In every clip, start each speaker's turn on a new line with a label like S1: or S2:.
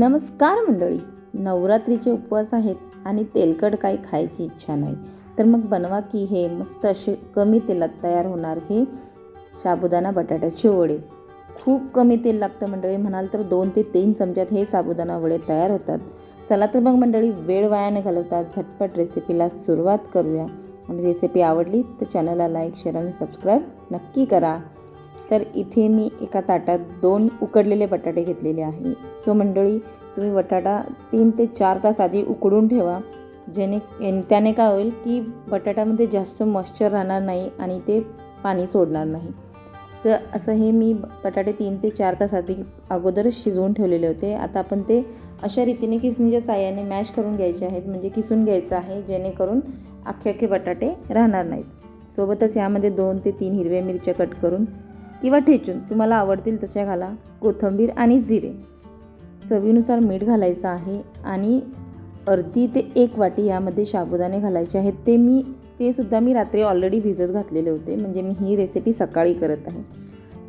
S1: नमस्कार मंडळी. नवरात्रीचे उपवास आहेत आणि तेलकट काही खायची इच्छा नाही. तर मग बनवा की हे मस्त असे कमी तेलात तयार होणार हे साबुदाणा बटाट्याचे वडे. खूप कमी तेल लागतं मंडळी. म्हणाल तर दोन ते तीन चमच्यात हे साबुदाणा वडे तयार होतात. चला तर मग मंडळी वेळ वाया न घालवता झटपट रेसिपीला सुरुवात करूया. आणि रेसिपी आवडली तर चॅनलला लाईक शेअर आणि सबस्क्राईब नक्की करा. तर इथे मी एका ताटात दोन उकडलेले बटाटे घेतलेले आहे. सो मंडळी तुम्ही बटाटा तीन ते चार तास आधी उकडून ठेवा. जेणे त्याने काय होईल की बटाट्यामध्ये जास्त मॉइश्चर राहणार नाही आणि ते पाणी सोडणार नाही. तर असं हे मी बटाटे तीन ते चार तास आधी अगोदर शिजवून ठेवलेले होते. आता आपण ते अशा रीतीने किसणीच्या साह्याने मॅश करून घ्यायचे आहेत. म्हणजे किसून घ्यायचं आहे जेणेकरून अख्खे अख्खे बटाटे राहणार नाहीत. सोबतच यामध्ये दोन ते तीन हिरव्या मिरच्या कट करून किंवा ठेचून तुम्हाला आवडतील तशा घाला. कोथिंबीर आणि जिरे. चवीनुसार मीठ घालायचं आहे आणि अर्धी ते एक वाटी यामध्ये साबुदाणे घालायचे आहेत. ते मी ते सुद्धा मी रात्री ऑलरेडी भिजत घातलेले होते. म्हणजे मी ही रेसिपी सकाळी करत आहे.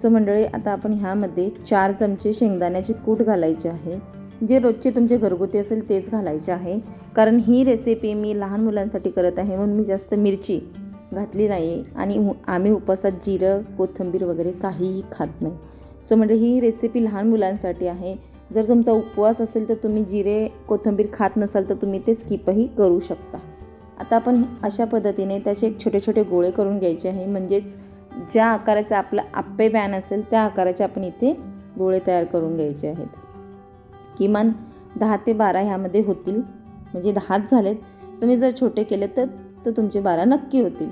S1: सो मंडळी आता आपण ह्यामध्ये चार चमचे शेंगदाण्याचे कूट घालायचे आहे. जे रोजचे तुमचे घरगुती असेल तेच घालायचे आहे. कारण ही रेसिपी मी लहान मुलांसाठी करत आहे. म्हणून मी जास्त मिरची घातली नाही आणि आम्ही उपासात जिरं कोथिंबीर वगैरे काहीही खात नाही. सो म्हणजे ही रेसिपी लहान मुलांसाठी आहे. जर तुमचा उपवास असेल तर तुम्ही जिरे कोथिंबीर खात नसाल तर तुम्ही ते स्किपही करू शकता. आता आपण अशा पद्धतीने त्याचे एक छोटे छोटे गोळे करून घ्यायचे आहे. म्हणजेच ज्या आकाराचा आपला आप्पे पॅन असेल त्या आकाराचे आपण इथे गोळे तयार करून घ्यायचे आहेत. किमान दहा ते बारा ह्यामध्ये होतील. म्हणजे दहाच झालेत. तुम्ही जर छोटे केले तर तर तुमचे बारा नक्की होतील.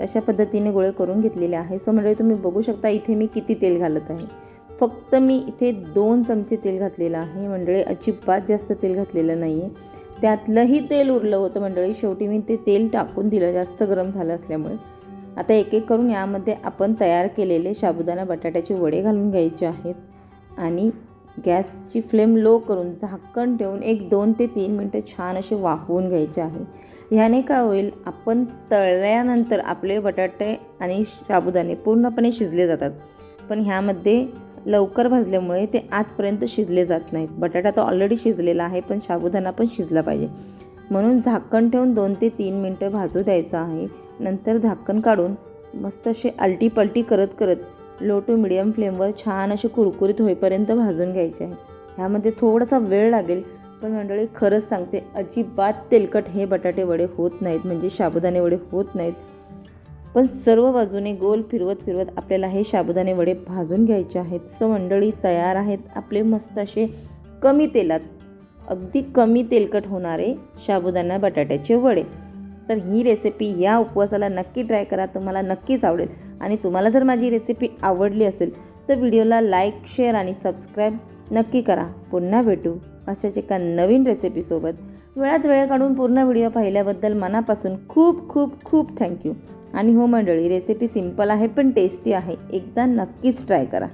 S1: तशा पद्धतीने गोळे करून घेतलेले आहे. सो म्हणजे तुम्ही बघू शकता इथे मी किती तेल घालत आहे. फक्त मी इथे दोन चमचे तेल घातलेलं आहे. मंडळी अजिबात जास्त तेल घातलेलं नाही आहे त्यातलंही तेल उरलं होतं मंडळी. शेवटी मी ते तेल टाकून दिलं. जास्त गरम झालं असल्यामुळे. आता एक एक करून यामध्ये आपण तयार केलेले साबुदाणा बटाट्याचे वडे घालून घ्यायचे आहेत. आणि गॅसची फ्लेम लो करून झाकण ठेवून एक दोन ते तीन मिनटं छान असे वाफवून घ्यायचे आहे. ह्याने काय होईल? आपण तळल्यानंतर आपले बटाटे आणि साबुदाणे पूर्णपणे शिजले जातात. पण ह्यामध्ये लवकर भाजल्यामुळे ते आतपर्यंत शिजले जात नाहीत. बटाटा तर ऑलरेडी शिजलेला आहे पण साबुदाणा पण शिजला पाहिजे. म्हणून झाकण ठेवून दोन ते तीन मिनटं भाजू द्यायचं आहे. नंतर झाकण काढून मस्त असे आलटीपलटी करत करत लो टू मिडियम फ्लेमवर छान असे कुरकुरीत होईपर्यंत भाजून घ्यायचे आहे. ह्यामध्ये थोडासा वेळ लागेल पण मंडळी खरंच सांगते अजिबात तेलकट हे बटाटे वडे होत नाहीत म्हणजे साबुदाणे वडे होत नाहीत. पण सर्व बाजूने गोल फिरवत फिरवत आपल्याला हे साबुदाणे वडे भाजून घ्यायचे आहेत. सो मंडळी तयार आहेत आपले मस्त असे कमी तेलात अगदी कमी तेलकट होणारे साबुदाणा बटाट्याचे वडे. तर ही रेसिपी या उपवासाला नक्की ट्राय करा तुम्हाला नक्कीच आवडेल. आणि तुम्हाला जर माझी रेसिपी आवडली असेल तर व्हिडिओला लाईक शेअर आणि सबस्क्राईब नक्की करा. पुन्हा भेटू अशाच एका नवीन रेसिपीसोबत वेळात वेळ काढून पूर्ण व्हिडिओ पाहिल्याबद्दल मनापासून खूप खूप खूप थँक्यू आणि हो मंडळी रेसिपी सिंपल आहे पण टेस्टी आहे. एकदा नक्कीच ट्राय करा.